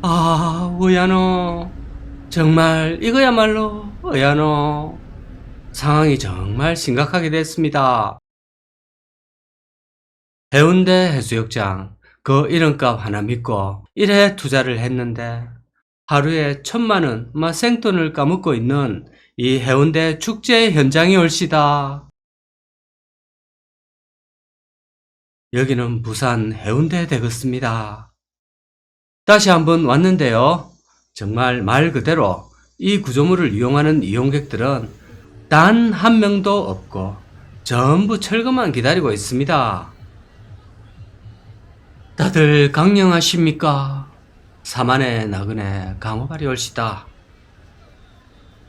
아, 의아노. 정말 이거야말로 의아노. 상황이 정말 심각하게 됐습니다. 해운대 해수욕장 그 이름값 하나 믿고 1회 투자를 했는데 하루에 천만 원, 마 생돈을 까먹고 있는 이 해운대 축제 현장이 올시다. 여기는 부산 해운대 되겠습니다. 다시 한번 왔는데요. 정말 말 그대로 이 구조물을 이용하는 이용객들은 단 한 명도 없고 전부 철거만 기다리고 있습니다. 다들 강령하십니까? 사만의 나그네 강호발이 올시다.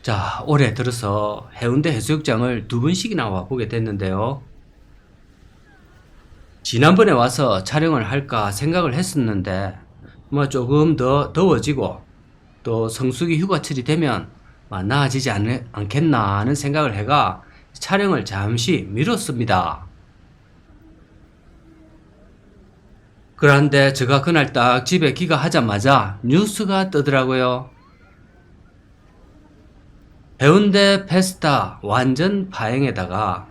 자, 올해 들어서 해운대 해수욕장을 두 번씩이나 와보게 됐는데요. 지난번에 와서 촬영을 할까 생각을 했었는데, 뭐 조금 더 더워지고, 또 성수기 휴가철이 되면 뭐 나아지지 않, 않겠나 하는 생각을 해가 촬영을 잠시 미뤘습니다. 그런데 제가 그날 딱 집에 귀가하자마자 뉴스가 뜨더라고요. 해운대 페스타 완전 파행에다가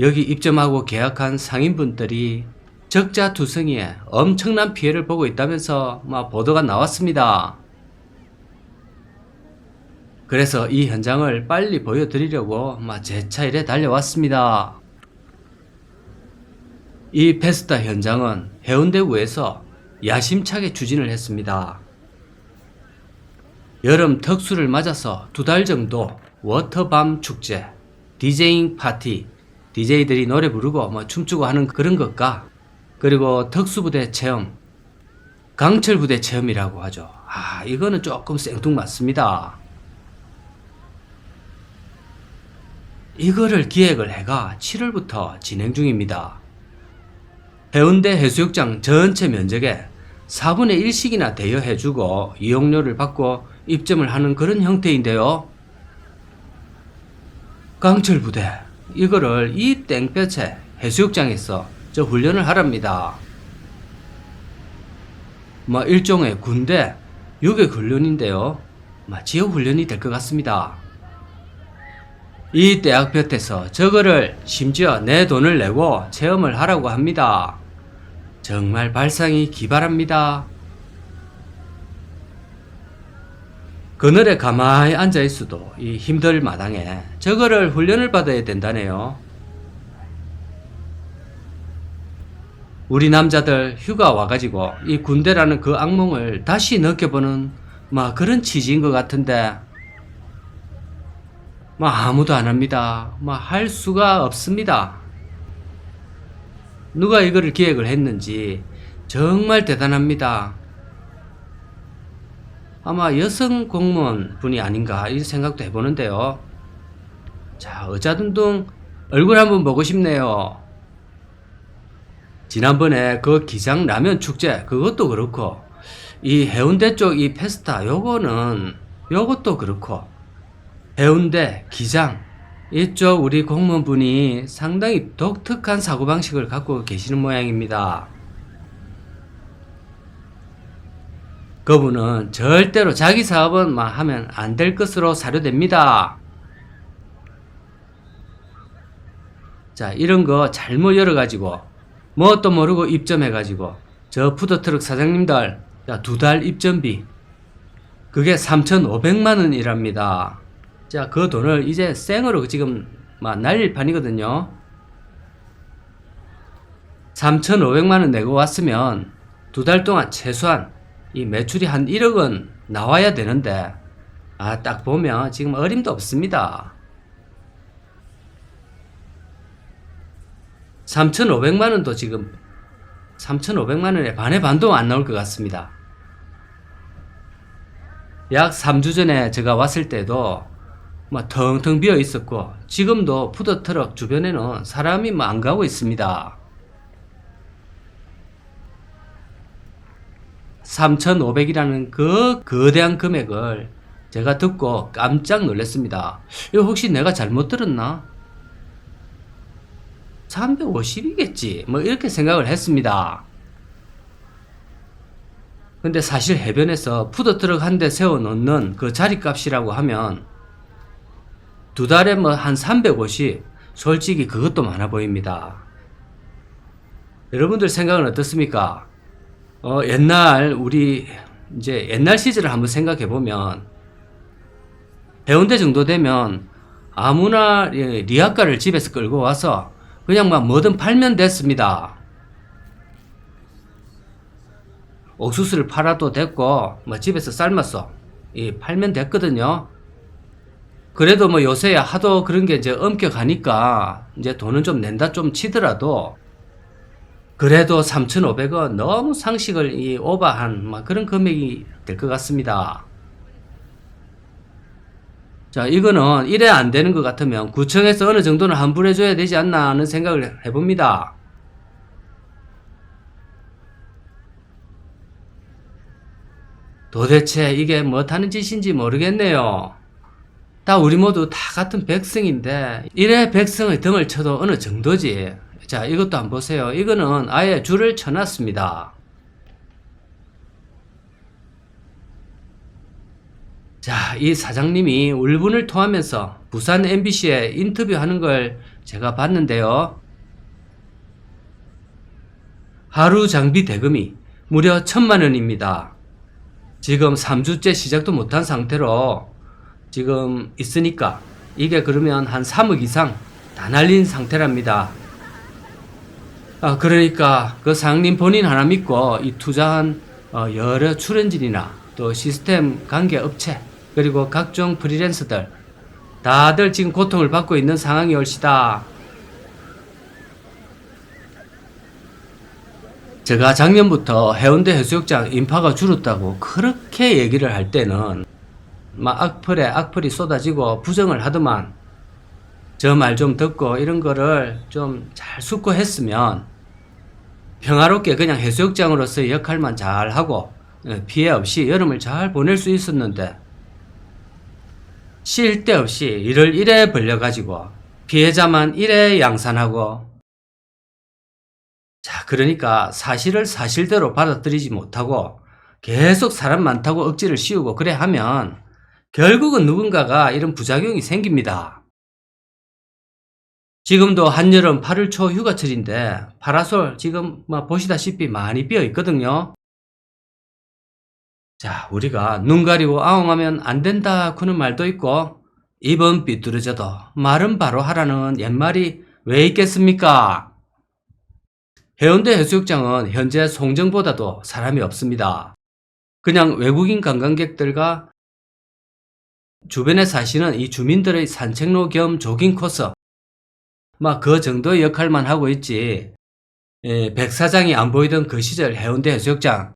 여기 입점하고 계약한 상인분들이 적자 투성이에 엄청난 피해를 보고 있다면서 막 보도가 나왔습니다. 그래서 이 현장을 빨리 보여드리려고 막 제 차일에 달려왔습니다. 이 페스타 현장은 해운대구에서 야심차게 추진을 했습니다. 여름 특수를 맞아서 두 달 정도 워터밤 축제, 디제잉 파티, DJ들이 노래 부르고 뭐 춤추고 하는 그런 것과 그리고 특수부대 체험, 강철부대 체험이라고 하죠. 아, 이거는 조금 생뚱맞습니다. 이거를 기획을 해가 7월부터 진행 중입니다. 해운대 해수욕장 전체 면적의 4분의 1씩이나 대여해주고 이용료를 받고 입점을 하는 그런 형태인데요. 강철부대, 이거를 이 땡볕에 해수욕장에서 저 훈련을 하랍니다. 뭐 일종의 군대 유격 훈련인데요. 뭐 지역 훈련이 될 것 같습니다. 이 대학 볕에서 저거를 심지어 내 돈을 내고 체험을 하라고 합니다. 정말 발상이 기발합니다. 그늘에 가만히 앉아 있어도 이 힘들 마당에 저거를 훈련을 받아야 된다네요. 우리 남자들 휴가 와가지고 이 군대라는 그 악몽을 다시 느껴보는 막 그런 취지인 것 같은데 막 아무도 안 합니다. 막 할 수가 없습니다. 누가 이거를 기획을 했는지 정말 대단합니다. 아마 여성 공무원 분이 아닌가 이 생각도 해보는데요. 자, 어자둥둥 얼굴 한번 보고 싶네요. 지난번에 그 기장 라면 축제 그것도 그렇고 이 해운대 쪽 이 페스타 요거는 요것도 그렇고 해운대 기장 이쪽 우리 공무원분이 상당히 독특한 사고방식을 갖고 계시는 모양입니다. 그분은 절대로 자기 사업은 막 하면 안 될 것으로 사료됩니다. 자, 이런 거 잘못 열어가지고, 뭣도 모르고 입점해가지고, 저 푸드트럭 사장님들, 두 달 입점비, 그게 3,500만 원이랍니다. 자, 그 돈을 이제 생으로 지금 막 날릴 판이거든요. 3,500만 원 내고 왔으면 두 달 동안 최소한 이 매출이 한 1억 원 나와야 되는데, 아, 딱 보면 지금 어림도 없습니다. 3,500만 원도 지금 3,500만 원에 반의 반도 안 나올 것 같습니다. 약 3주 전에 제가 왔을 때도 뭐 텅텅 비어 있었고 지금도 푸드트럭 주변에는 사람이 뭐 안 가고 있습니다. 3,500이라는 그 거대한 금액을 제가 듣고 깜짝 놀랐습니다. 이거 혹시 내가 잘못 들었나? 350이겠지. 뭐 이렇게 생각을 했습니다. 근데 사실 해변에서 푸드트럭 한 대 세워 놓는 그 자리값이라고 하면 두 달에 뭐 한 350, 솔직히 그것도 많아 보입니다. 여러분들 생각은 어떻습니까? 어, 옛날 우리 이제 옛날 시절을 한번 생각해 보면 해운대 정도 되면 아무나 예, 리아카를 집에서 끌고 와서 그냥 막 뭐든 팔면 됐습니다. 옥수수를 팔아도 됐고 뭐 집에서 삶았어 이 팔면 됐거든요. 그래도 뭐 요새야 하도 그런 게 이제 엄격하니까 이제 돈은 좀 낸다 좀 치더라도 그래도 3,500원 너무 상식을 이 오버한 막 그런 금액이 될 것 같습니다. 자, 이거는 이래 안 되는 것 같으면 구청에서 어느 정도는 환불해줘야 되지 않나 하는 생각을 해봅니다. 도대체 이게 뭐하는 짓인지 모르겠네요. 다 우리 모두 다 같은 백성인데 이래 백성의 등을 쳐도 어느 정도지. 자, 이것도 한번 보세요. 이거는 아예 줄을 쳐놨습니다. 자, 이 사장님이 울분을 토하면서 부산 MBC에 인터뷰하는 걸 제가 봤는데요. 하루 장비 대금이 무려 천만 원입니다. 지금 3주째 시작도 못한 상태로 지금 있으니까 이게 그러면 한 3억 이상 다 날린 상태랍니다. 아, 그러니까 그 상님 본인 하나 믿고 이 투자한 어, 여러 출연진이나 또 시스템 관계 업체 그리고 각종 프리랜서들 다들 지금 고통을 받고 있는 상황이 올시다. 제가 작년부터 해운대 해수욕장 인파가 줄었다고 그렇게 얘기를 할 때는 막 악플에 악플이 쏟아지고 부정을 하더만 저 말 좀 듣고 이런 거를 좀 잘 숙고했으면 평화롭게 그냥 해수욕장으로서의 역할만 잘 하고 예, 피해 없이 여름을 잘 보낼 수 있었는데 쉴 데 없이 일을 이래 벌려가지고 피해자만 이래 양산하고 자 그러니까 사실을 사실대로 받아들이지 못하고 계속 사람 많다고 억지를 씌우고 그래 하면 결국은 누군가가 이런 부작용이 생깁니다. 지금도 한여름 8월 초 휴가철인데 파라솔 지금 뭐 보시다시피 많이 비어 있거든요. 자, 우리가 눈 가리고 아웅하면 안 된다 그는 말도 있고 입은 삐뚤어져도 말은 바로 하라는 옛말이 왜 있겠습니까? 해운대 해수욕장은 현재 송정보다도 사람이 없습니다. 그냥 외국인 관광객들과 주변에 사시는 이 주민들의 산책로 겸 조깅 코스 막 그 정도의 역할만 하고 있지 예, 백사장이 안 보이던 그 시절 해운대 해수욕장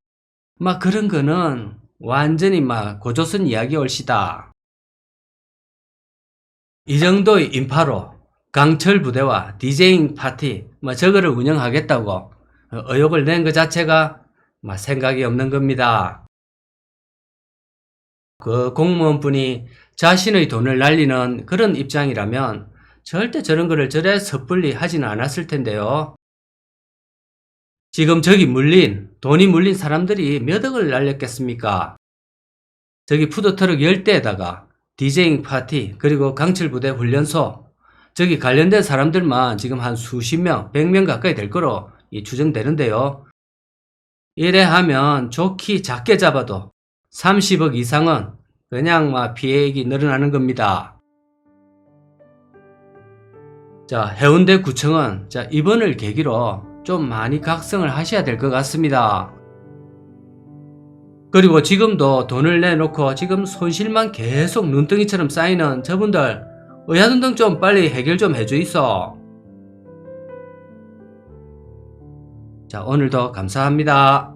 막 그런 거는 완전히 막 고조선 이야기 올시다. 이 정도의 인파로 강철 부대와 디제잉 파티 뭐 저거를 운영하겠다고 의혹을 낸 것 자체가 막 생각이 없는 겁니다. 그 공무원분이 자신의 돈을 날리는 그런 입장이라면 절대 저런 거를 저래 섣불리 하지는 않았을 텐데요. 지금 저기 물린, 돈이 물린 사람들이 몇 억을 날렸겠습니까? 저기 푸드트럭 10대에다가 디제잉 파티, 그리고 강철부대 훈련소, 저기 관련된 사람들만 지금 한 수십 명, 100명 가까이 될 거로 이 추정되는데요. 이래 하면 좋게 작게 잡아도 30억 이상은 그냥 막 피해액이 늘어나는 겁니다. 자, 해운대 구청은 자, 이번을 계기로 좀 많이 각성을 하셔야 될 것 같습니다. 그리고 지금도 돈을 내놓고 지금 손실만 계속 눈덩이처럼 쌓이는 저분들 의사등등 좀 빨리 해결 좀 있어. 자, 오늘도 감사합니다.